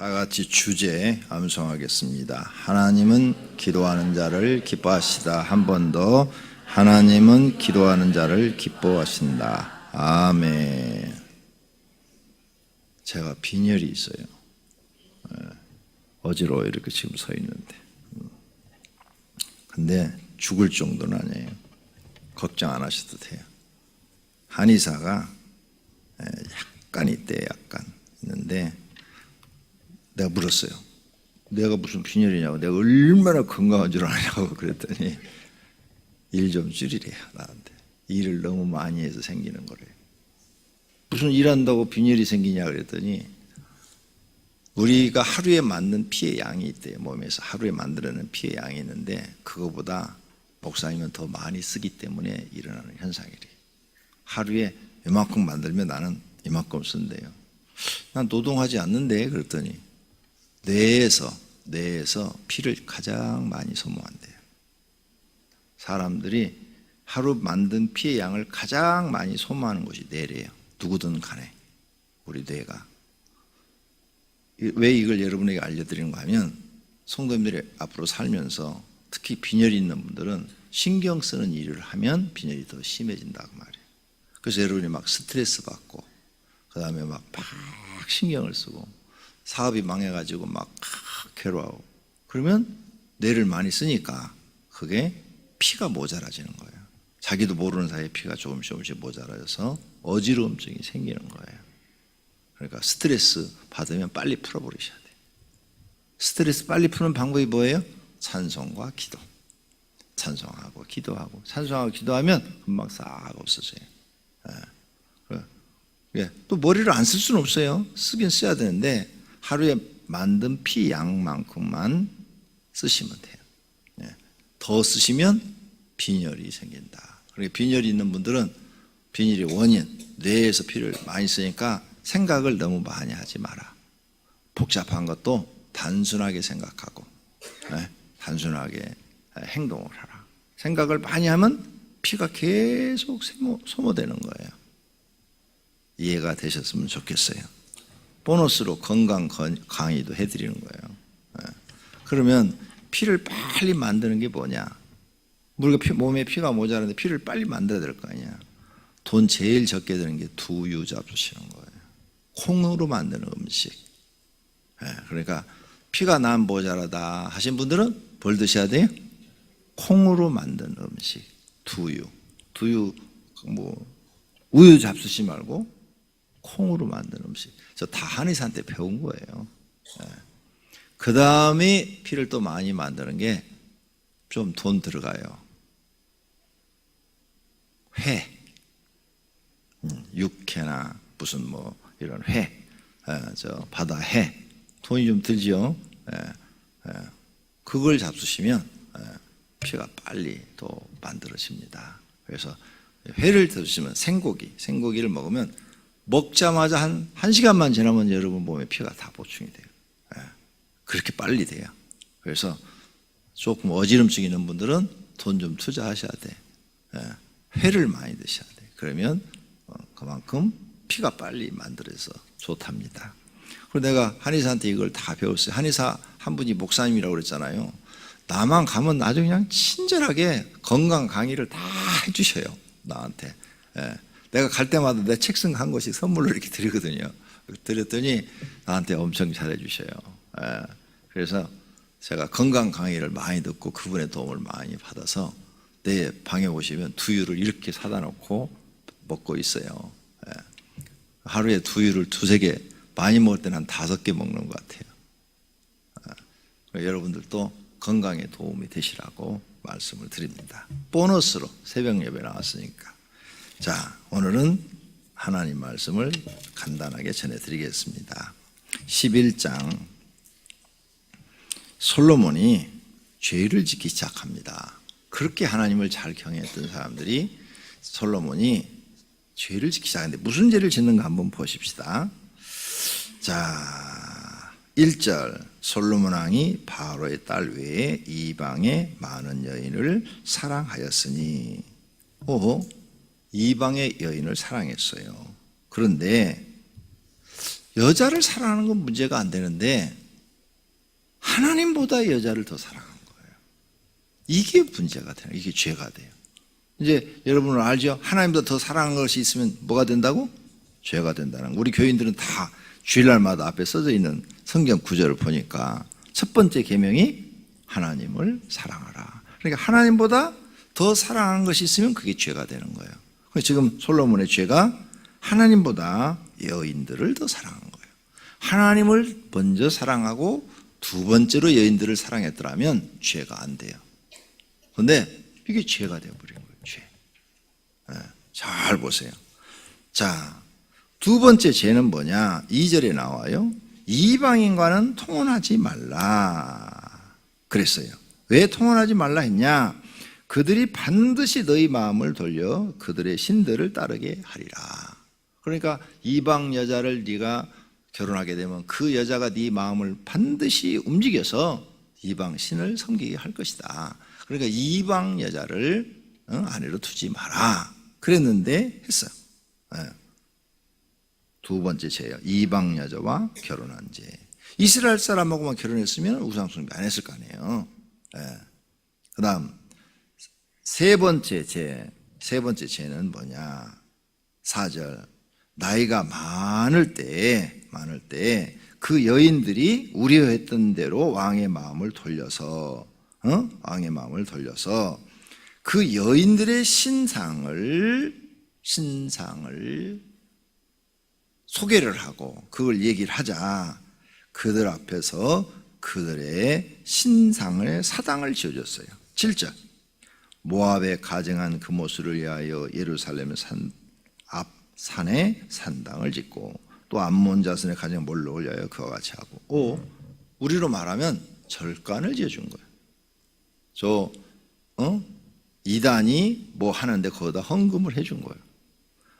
다 같이 주제 암송하겠습니다. 하나님은 기도하는 자를 기뻐하시다. 한 번 더. 하나님은 기도하는 자를 기뻐하신다. 아멘. 제가 빈혈이 있어요. 예, 어지러워 이렇게 지금 서 있는데. 음. 근데 죽을 정도는 아니에요. 걱정 안 하셔도 돼요. 한의사가 예, 약간 있대, 약간 있는데 내가 물었어요. 내가 무슨 빈혈이냐고, 내가 얼마나 건강한 줄 아냐고 그랬더니 일 좀 줄이래요 나한테. 일을 너무 많이 해서 생기는 거래요. 무슨 일한다고 빈혈이 생기냐 그랬더니 우리가 하루에 맞는 피의 양이 있대요. 몸에서 하루에 만들어내는 피의 양이 있는데 그거보다 목사님은 더 많이 쓰기 때문에 일어나는 현상이래요. 하루에 이만큼 만들면 나는 이만큼 쓴대요. 난 노동하지 않는데 그랬더니 뇌에서 뇌에서 피를 가장 많이 소모한대요. 사람들이 하루 만든 피의 양을 가장 많이 소모하는 곳이 뇌래요. 누구든 간에 우리 뇌가 왜 이걸 여러분에게 알려드리는가 하면 성도님들이 앞으로 살면서 특히 빈혈이 있는 분들은 신경 쓰는 일을 하면 빈혈이 더 심해진다고 말이에요. 그래서 여러분이 막 스트레스 받고 그 다음에 막 막 신경을 쓰고 사업이 망해가지고 막 괴로워하고 그러면 뇌를 많이 쓰니까 그게 피가 모자라지는 거예요. 자기도 모르는 사이에 피가 조금씩 조금씩 모자라져서 어지러움증이 생기는 거예요. 그러니까 스트레스 받으면 빨리 풀어버리셔야 돼요. 스트레스 빨리 푸는 방법이 뭐예요? 찬송과 기도. 찬송하고 기도하고 찬송하고 기도하면 금방 싹 없어져요. 예. 또 머리를 안 쓸 수는 없어요. 쓰긴 써야 되는데 하루에 만든 피 양만큼만 쓰시면 돼요. 예. 더 쓰시면 빈혈이 생긴다. 그러니까 빈혈이 있는 분들은 빈혈의 원인 뇌에서 피를 많이 쓰니까 생각을 너무 많이 하지 마라. 복잡한 것도 단순하게 생각하고 예. 단순하게 행동을 하라. 생각을 많이 하면 피가 계속 소모, 소모되는 거예요. 이해가 되셨으면 좋겠어요. 보너스로 건강 강의도 해드리는 거예요. 예. 그러면 피를 빨리 만드는 게 뭐냐? 우리가 피, 몸에 피가 모자란데 피를 빨리 만들어야 될 거 아니야. 돈 제일 적게 드는 게 두유 잡수시는 거예요. 콩으로 만드는 음식. 예. 그러니까 피가 난 모자라다 하신 분들은 뭘 드셔야 돼요? 콩으로 만든 음식. 두유. 두유 뭐 우유 잡수시 말고 콩으로 만든 음식. 저 다 한의사한테 배운 거예요. 그 다음에 피를 또 많이 만드는 게 좀 돈 들어가요. 회. 음, 육회나 무슨 뭐 이런 회. 에, 저 바다 회. 돈이 좀 들죠. 에, 에. 그걸 잡수시면 에, 피가 빨리 또 만들어집니다. 그래서 회를 드시면 생고기, 생고기를 먹으면 먹자마자 한, 한 시간만 지나면 여러분 몸에 피가 다 보충이 돼요. 예. 그렇게 빨리 돼요. 그래서 조금 어지럼증 있는 분들은 돈 좀 투자하셔야 돼. 예. 회를 많이 드셔야 돼. 그러면 어, 그만큼 피가 빨리 만들어서 좋답니다. 그리고 내가 한의사한테 이걸 다 배웠어요. 한의사 한 분이 목사님이라고 그랬잖아요. 나만 가면 아주 그냥 친절하게 건강 강의를 다 해주셔요. 나한테. 예. 내가 갈 때마다 내책쓴한 권씩 선물로 이렇게 드리거든요. 드렸더니 나한테 엄청 잘해 주셔요. 예. 그래서 제가 건강 강의를 많이 듣고 그분의 도움을 많이 받아서 내 방에 오시면 두유를 이렇게 사다 놓고 먹고 있어요. 예. 하루에 두유를 두세 개, 많이 먹을 때는 한 다섯 개 먹는 것 같아요. 예. 여러분들도 건강에 도움이 되시라고 말씀을 드립니다. 보너스로 새벽 예배 나왔으니까. 자, 오늘은 하나님 말씀을 간단하게 전해드리겠습니다. 11장 솔로몬이 죄를 짓기 시작합니다. 그렇게 하나님을 잘 경외했던 사람들이 솔로몬이 죄를 짓기 시작하는데 무슨 죄를 짓는가 한번 보십시다. 자, 1절 솔로몬 왕이 바로의 딸 외에 이방의 많은 여인을 사랑하였으니 오 이방의 여인을 사랑했어요. 그런데 여자를 사랑하는 건 문제가 안 되는데 하나님보다 여자를 더 사랑하는 거예요. 이게 문제가 돼요. 이게 죄가 돼요. 이제 여러분은 알죠? 하나님보다 더 사랑하는 것이 있으면 뭐가 된다고? 죄가 된다는 거. 우리 교인들은 다 주일날마다 앞에 써져 있는 성경 구절을 보니까 첫 번째 계명이 하나님을 사랑하라. 그러니까 하나님보다 더 사랑하는 것이 있으면 그게 죄가 되는 거예요. 지금 솔로몬의 죄가 하나님보다 여인들을 더 사랑한 거예요. 하나님을 먼저 사랑하고 두 번째로 여인들을 사랑했더라면 죄가 안 돼요. 그런데 이게 죄가 되어버린 거예요. 죄. 예, 잘 보세요. 자, 두 번째 죄는 뭐냐? 2절에 나와요. 이방인과는 통혼하지 말라. 그랬어요. 왜 통혼하지 말라 했냐? 그들이 반드시 너희 마음을 돌려 그들의 신들을 따르게 하리라. 그러니까 이방 여자를 네가 결혼하게 되면 그 여자가 네 마음을 반드시 움직여서 이방 신을 섬기게 할 것이다. 그러니까 이방 여자를 어, 아내로 두지 마라. 그랬는데 했어요. 예. 두 번째 죄요. 이방 여자와 결혼한 죄. 이스라엘 사람하고만 결혼했으면 우상숭배 안 했을 거 아니에요. 예. 그 다음, 세 번째 죄. 세 번째 죄는 뭐냐. 4절. 나이가 많을 때, 많을 때, 그 여인들이 우려했던 대로 왕의 마음을 돌려서, 어? 왕의 마음을 돌려서, 그 여인들의 신상을, 신상을 소개를 하고 그걸 얘기를 하자 그들 앞에서 그들의 신상을 사당을 지어줬어요. 7절 모압에 가정한 그 모습을 위하여 예루살렘의 산, 앞 산에 산당을 짓고 또 암몬 자손의 가정 몰로 위하여 그와 같이 하고 오 우리로 말하면 절간을 지어준 거예요. 저 어? 이단이 뭐 하는데 거기다 헌금을 해준 거예요.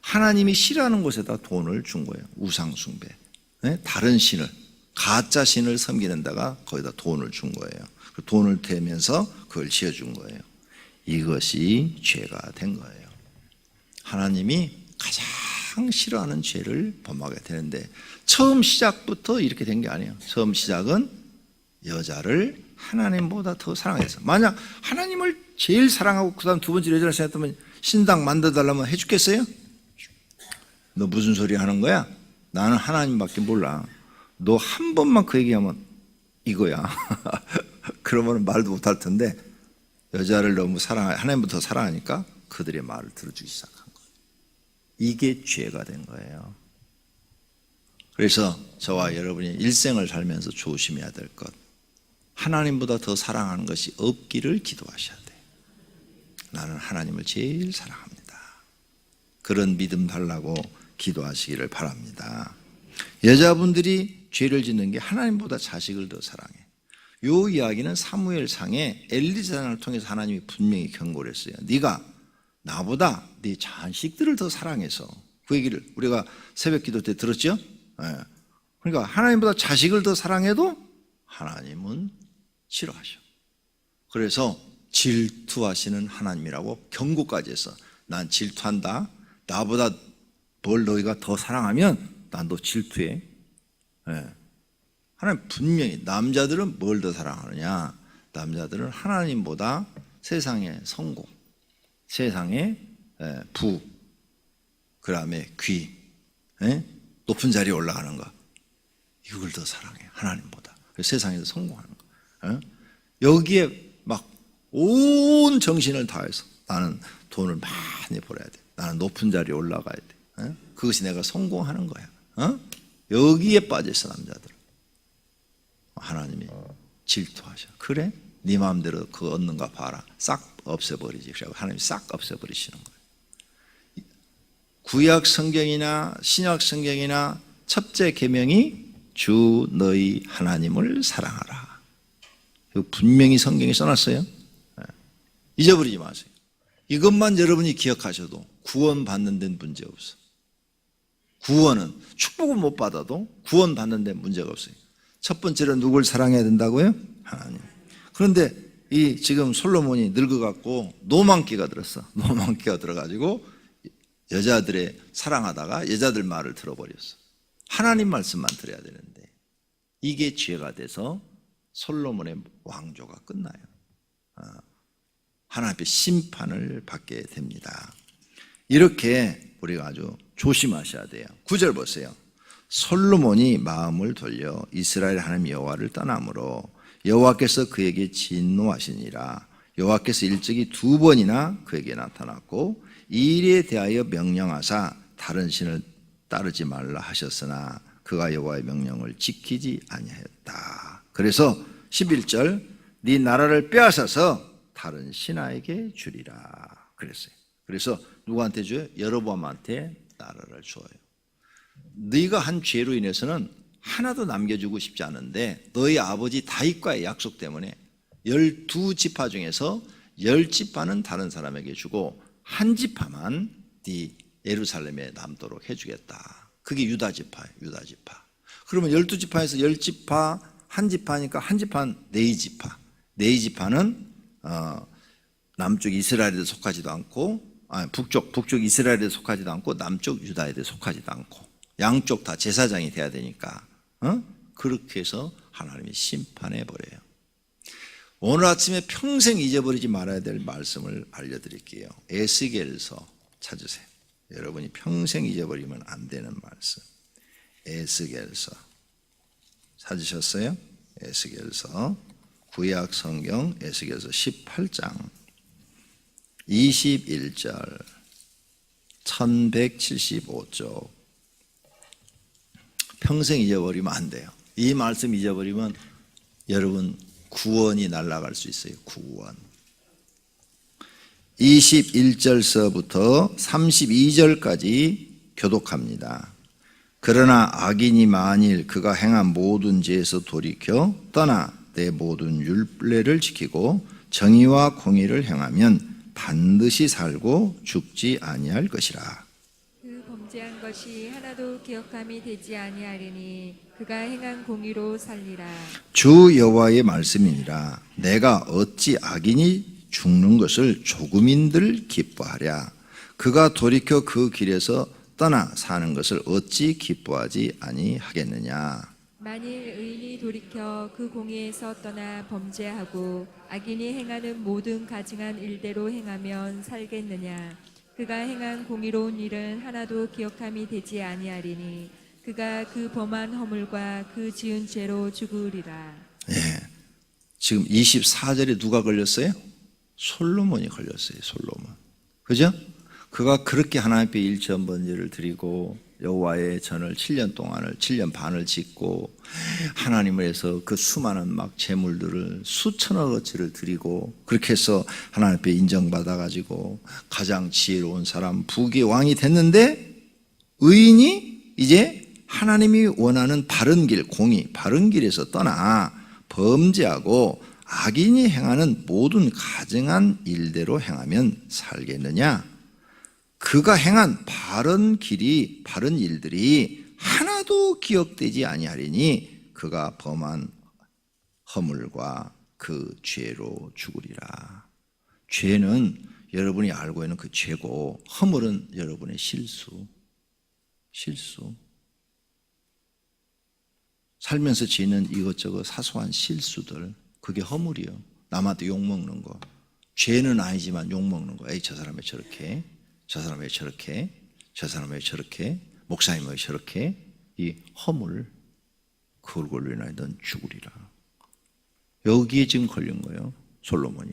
하나님이 싫어하는 곳에다 돈을 준 거예요. 우상 숭배. 네? 다른 신을, 가짜 신을 섬기는 데가 거기다 돈을 준 거예요. 그 돈을 대면서 그걸 지어준 거예요. 이것이 죄가 된 거예요. 하나님이 가장 싫어하는 죄를 범하게 되는데 처음 시작부터 이렇게 된 게 아니에요. 처음 시작은 여자를 하나님보다 더 사랑해서 만약 하나님을 제일 사랑하고 그다음 두 번째 여자를 생각하면 신당 만들어 달라면 해주겠어요? 너 무슨 소리 하는 거야? 나는 하나님밖에 몰라. 너 한 번만 그 얘기하면 이거야. 그러면 말도 못할 텐데 여자를 너무 사랑 하나님부터 사랑하니까 그들의 말을 들어주기 시작한 거예요. 이게 죄가 된 거예요. 그래서 저와 여러분이 일생을 살면서 조심해야 될 것. 하나님보다 더 사랑하는 것이 없기를 기도하셔야 돼. 나는 하나님을 제일 사랑합니다. 그런 믿음 달라고 기도하시기를 바랍니다. 여자분들이 죄를 짓는 게 하나님보다 자식을 더 사랑해. 요 이야기는 사무엘상에 엘리사를 통해서 하나님이 분명히 경고를 했어요. 네가 나보다 네 자식들을 더 사랑해서 그 얘기를 우리가 새벽 기도 때 들었죠? 예. 그러니까 하나님보다 자식을 더 사랑해도 하나님은 싫어하셔. 그래서 질투하시는 하나님이라고 경고까지 해서 난 질투한다. 나보다 뭘 너희가 더 사랑하면 난 너 질투해. 예. 하나님 분명히 남자들은 뭘 더 사랑하느냐? 남자들은 하나님보다 세상의 성공, 세상의 예, 부, 그 다음에 귀, 예? 높은 자리에 올라가는 거 이걸 더 사랑해 하나님보다 세상에서 성공하는 거. 예? 여기에 막 온 정신을 다해서 나는 돈을 많이 벌어야 돼. 나는 높은 자리에 올라가야 돼. 어? 그것이 내가 성공하는 거야. 어? 여기에 빠져 있어 남자들. 하나님이 질투하셔. 그래? 네 마음대로 그거 얻는가 봐라. 싹 없애버리지. 그래고 하나님이 싹 없애버리시는 거예요. 구약 성경이나 신약 성경이나 첫째 계명이 주 너희 하나님을 사랑하라. 분명히 성경에 써놨어요. 잊어버리지 마세요. 이것만 여러분이 기억하셔도 구원 받는 데는 문제 없어. 구원은 축복을 못 받아도 구원 받는 데 문제가 없어요. 첫 번째로 누굴 사랑해야 된다고요? 하나님. 그런데 이 지금 솔로몬이 늙어갖고 노망기가 들었어. 노망기가 들어가지고 여자들의 사랑하다가 여자들 말을 들어버렸어. 하나님 말씀만 들어야 되는데 이게 죄가 돼서 솔로몬의 왕조가 끝나요. 어, 하나님 앞에 심판을 받게 됩니다. 이렇게 우리가 아주 조심하셔야 돼요. 구절 보세요. 솔로몬이 마음을 돌려 이스라엘 하나님 여호와를 떠남으로 여호와께서 그에게 진노하시니라. 여호와께서 일찍이 두 번이나 그에게 나타났고 이 일에 대하여 명령하사 다른 신을 따르지 말라 하셨으나 그가 여호와의 명령을 지키지 아니하였다. 그래서 11절 네 나라를 빼앗아서 다른 신하에게 주리라 그랬어요. 그래서 누구한테 줘요? 여로보암한테 나라를 줘요. 네가 한 죄로 인해서는 하나도 남겨주고 싶지 않은데 너희 아버지 다윗과의 약속 때문에 열두 지파 중에서 열 지파는 다른 사람에게 주고 한 지파만 네 예루살렘에 남도록 해주겠다. 그게 유다 지파예요. 유다 지파. 그러면 열두 지파에서 열 지파 한 지파니까 한 지파는 네 지파. 네 지파는 어, 남쪽 이스라엘에 속하지도 않고 아니, 북쪽 북쪽 이스라엘에 속하지도 않고 남쪽 유다에 속하지도 않고 양쪽 다 제사장이 돼야 되니까 어? 그렇게 해서 하나님이 심판해 버려요. 오늘 아침에 평생 잊어버리지 말아야 될 말씀을 알려드릴게요. 에스겔서 찾으세요. 여러분이 평생 잊어버리면 안 되는 말씀. 에스겔서 찾으셨어요? 에스겔서 구약 성경 에스겔서 18장 21절 1175쪽 평생 잊어버리면 안 돼요. 이 말씀 잊어버리면 여러분 구원이 날아갈 수 있어요. 구원. 21절서부터 32절까지 교독합니다. 그러나 악인이 만일 그가 행한 모든 죄에서 돌이켜 떠나 내 모든 율례를 지키고 정의와 공의를 행하면 반드시 살고 죽지 아니할 것이라. 그 범죄한 것이 하나도 기억함이 되지 아니하리니 그가 행한 공의로 살리라. 주 여호와의 말씀이니라. 내가 어찌 악인이 죽는 것을 조금인들 기뻐하랴? 그가 돌이켜 그 길에서 떠나 사는 것을 어찌 기뻐하지 아니하겠느냐? 만일 의인이 돌이켜 그 공의에서 떠나 범죄하고 악인이 행하는 모든 가증한 일대로 행하면 살겠느냐 그가 행한 공의로운 일은 하나도 기억함이 되지 아니하리니 그가 그 범한 허물과 그 지은 죄로 죽으리라 예. 지금 24절에 누가 걸렸어요? 솔로몬이 걸렸어요 솔로몬 그죠? 그가 그렇게 하나님 앞에 일천 번제를 드리고 여호와의 전을 7년 동안을 7년 반을 짓고 하나님을 해서 그 수많은 막 재물들을 수천억어치를 드리고 그렇게 해서 하나님 앞에 인정받아 가지고 가장 지혜로운 사람 부귀 왕이 됐는데 의인이 이제 하나님이 원하는 바른 길 공의 바른 길에서 떠나 범죄하고 악인이 행하는 모든 가증한 일대로 행하면 살겠느냐 그가 행한 바른 길이 바른 일들이 하나도 기억되지 아니하리니 그가 범한 허물과 그 죄로 죽으리라. 죄는 여러분이 알고 있는 그 죄고 허물은 여러분의 실수. 실수. 살면서 지는 이것저것 사소한 실수들 그게 허물이요. 남한테 욕 먹는 거. 죄는 아니지만 욕 먹는 거. 에이 저 사람 왜 저렇게? 저 사람 왜 저렇게? 저 사람 왜 저렇게? 목사님 왜 저렇게? 이 허물 그걸 걸로 인하여 넌 죽으리라. 여기에 지금 걸린 거예요. 솔로몬이.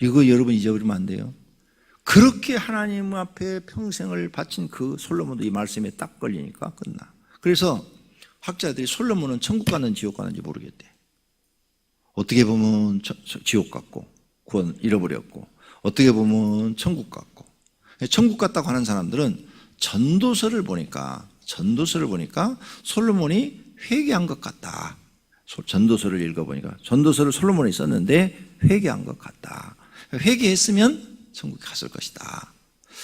이거 여러분 잊어버리면 안 돼요. 그렇게 하나님 앞에 평생을 바친 그 솔로몬도 이 말씀에 딱 걸리니까 끝나. 그래서 학자들이 솔로몬은 천국 가는 지옥 가는지 모르겠대. 어떻게 보면 저- 저- 지옥 같고 구원 잃어버렸고 어떻게 보면 천국 같고 천국 같다고 하는 사람들은 전도서를 보니까 전도서를 보니까 솔로몬이 회개한 것 같다. 소- 전도서를 읽어보니까 전도서를 솔로몬이 썼는데 회개한 것 같다. 회개했으면 천국 갔을 것이다.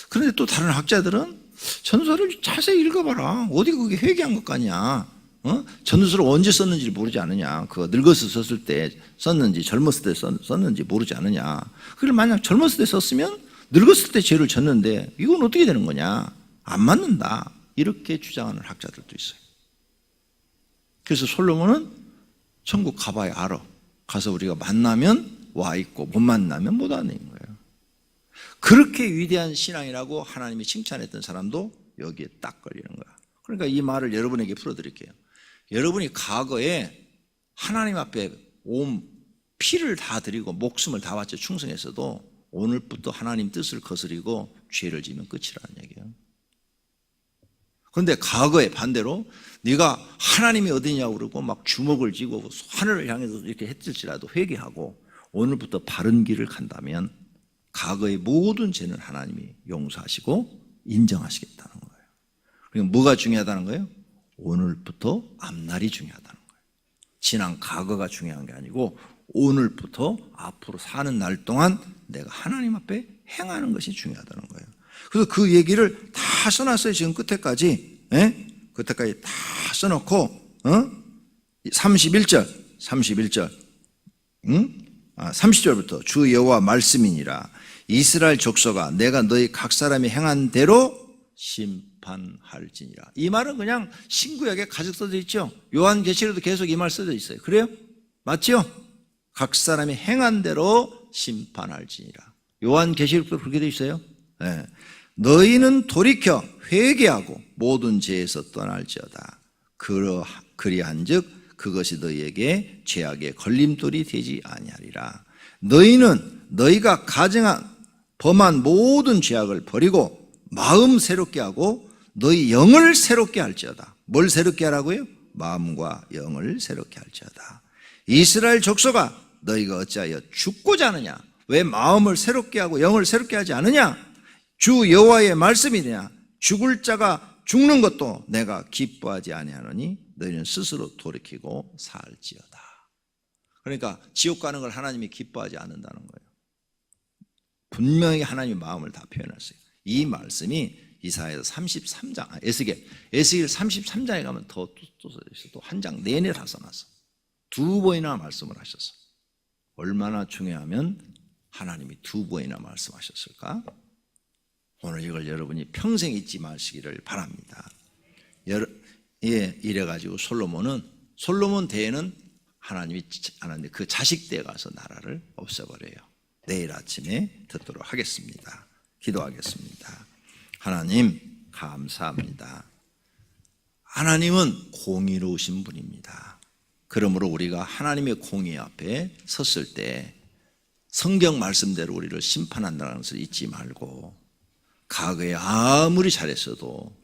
그런데 또 다른 학자들은 전도서를 자세히 읽어봐라. 어디 그게 회개한 것 같냐? 어? 전도서를 언제 썼는지 모르지 않느냐? 그거 늙어서 썼을 때 썼는지 젊었을 때 썼, 썼는지 모르지 않느냐? 그걸 만약 젊었을 때 썼으면 늙었을 때 죄를 졌는데 이건 어떻게 되는 거냐? 안 맞는다. 이렇게 주장하는 학자들도 있어요. 그래서 솔로몬은 천국 가봐야 알아. 가서 우리가 만나면 와 있고 못 만나면 못 와는 거예요. 그렇게 위대한 신앙이라고 하나님이 칭찬했던 사람도 여기에 딱 걸리는 거야. 그러니까 이 말을 여러분에게 풀어드릴게요. 여러분이 과거에 하나님 앞에 온 피를 다 드리고 목숨을 다 바쳐 충성했어도 오늘부터 하나님 뜻을 거스리고 죄를 지면 끝이라는 얘기예요. 그런데 과거에 반대로 네가 하나님이 어디냐고 그러고 막 주먹을 쥐고 하늘을 향해서 이렇게 했을지라도 회개하고 오늘부터 바른 길을 간다면 과거의 모든 죄는 하나님이 용서하시고 인정하시겠다는 거예요. 그러니까 뭐가 중요하다는 거예요? 오늘부터 앞날이 중요하다는 거예요. 지난 과거가 중요한 게 아니고 오늘부터 앞으로 사는 날 동안 내가 하나님 앞에 행하는 것이 중요하다는 거예요. 그래서 그 얘기를 다 써놨어요. 지금 끝에까지. 예? 끝에까지 다 써놓고, 어? 31절, 31절. 응? 아, 30절부터 주 여호와 말씀이니라 이스라엘 족속아 내가 너희 각 사람이 행한 대로 심 판할지니라. 이 말은 그냥 신구약에 가득 써져 있죠. 요한계시록도 계속 이 말 써져 있어요. 그래요? 맞죠? 각 사람이 행한 대로 심판할지니라. 요한계시록도 그렇게 돼 있어요. 예. 너희는 돌이켜 회개하고 모든 죄에서 떠날지어다. 그러 그리한즉 그것이 너희에게 죄악의 걸림돌이 되지 아니하리라. 너희는 너희가 가정한 범한 모든 죄악을 버리고 마음 새롭게 하고 너희 영을 새롭게 할지어다. 뭘 새롭게 하라고요? 마음과 영을 새롭게 할지어다. 이스라엘 족속아 너희가 어찌하여 죽고자 하느냐? 왜 마음을 새롭게 하고 영을 새롭게 하지 않느냐? 주 여호와의 말씀이냐? 죽을 자가 죽는 것도 내가 기뻐하지 아니하노니 너희는 스스로 돌이키고 살지어다. 그러니까 지옥 가는 걸 하나님이 기뻐하지 않는다는 거예요. 분명히 하나님의 마음을 다 표현했어요. 이 말씀이 이사야서 33장, 아, 에스겔, 에스겔 33장에 가면 더 있어. 또한 장 내내 다 써놨어. 두 번이나 말씀을 하셨어. 얼마나 중요하면 하나님이 두 번이나 말씀하셨을까? 오늘 이걸 여러분이 평생 잊지 마시기를 바랍니다. 여러, 예, 이래가지고 솔로몬은 솔로몬 대에는 하나님이 하나님 그 자식 때 가서 나라를 없애버려요. 내일 아침에 듣도록 하겠습니다. 기도하겠습니다. 하나님 감사합니다. 하나님은 공의로우신 분입니다. 그러므로 우리가 하나님의 공의 앞에 섰을 때 성경 말씀대로 우리를 심판한다는 것을 잊지 말고 과거에 아무리 잘했어도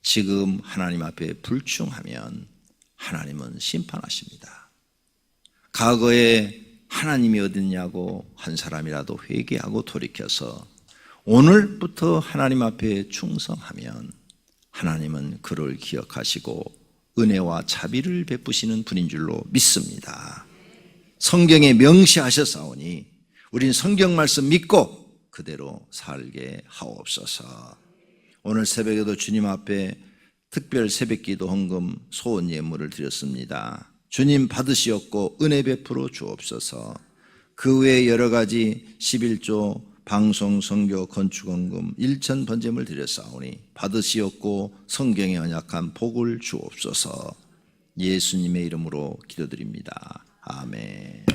지금 하나님 앞에 불충하면 하나님은 심판하십니다. 과거에 하나님이 어딨냐고 한 사람이라도 회개하고 돌이켜서 오늘부터 하나님 앞에 충성하면 하나님은 그를 기억하시고 은혜와 자비를 베푸시는 분인 줄로 믿습니다. 성경에 명시하셨사오니 우린 성경 말씀 믿고 그대로 살게 하옵소서. 오늘 새벽에도 주님 앞에 특별 새벽기도 헌금 소원 예물을 드렸습니다. 주님 받으시었고 은혜 베풀어 주옵소서. 그 외에 여러 가지 11조 방송 선교 건축 헌금 일천 번제물 드렸사오니 받으시었고 성경에 언약한 복을 주옵소서. 예수님의 이름으로 기도드립니다. 아멘.